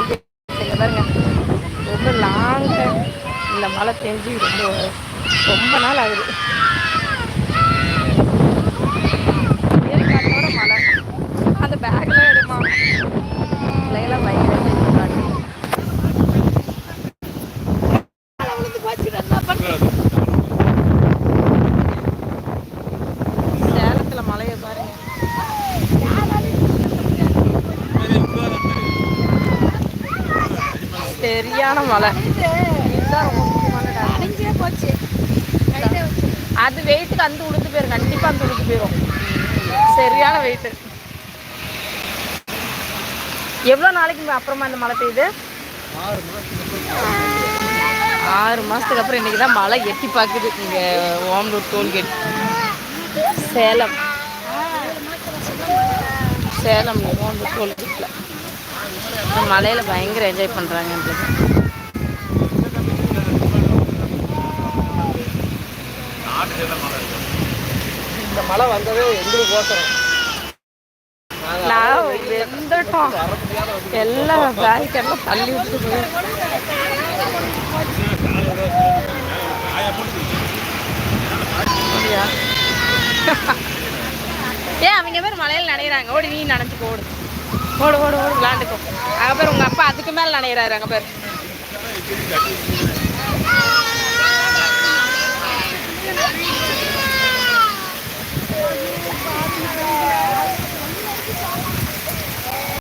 Tollgate பாருங்க. ரொம்ப long இந்த மழை பெஞ்சு ரொம்ப ரொம்ப நாள் ஆகுது. சரியான மழை. இதுதான் அது வெயிட்டுக்கு அந்த உடுத்து போயிரும். கண்டிப்பா அந்த உடுத்து போயிரும். சரியான வெயிட் எவ்வளோ நாளைக்கு அப்புறமா இந்த மழை பெய்யுது? ஆறு மாசத்துக்கு அப்புறம் இன்னைக்கு தான் மழை எட்டி பார்க்குது இங்க ஓம்லூர் டோல்கேட் சேலம். சேலம் ஓம்லூர் டோல்கேட்ல மலையில பயங்கர என்ஜாய் பண்றாங்க இந்த மழை வந்ததே எங்களுக்கு நான் வெந்துட்டோம். எல்லாம் தள்ளி? ஏன் அவங்க பேர் மலையில நனையிறாங்க ஓடி நீ நனைஞ்சுக்கோ ஓடு ஓடு ஓடு ஓடு விளாண்டுக்கோ அங்கே பேர் உங்க அப்பா அதுக்கு மேல நனையிறாரு அங்கே பேர்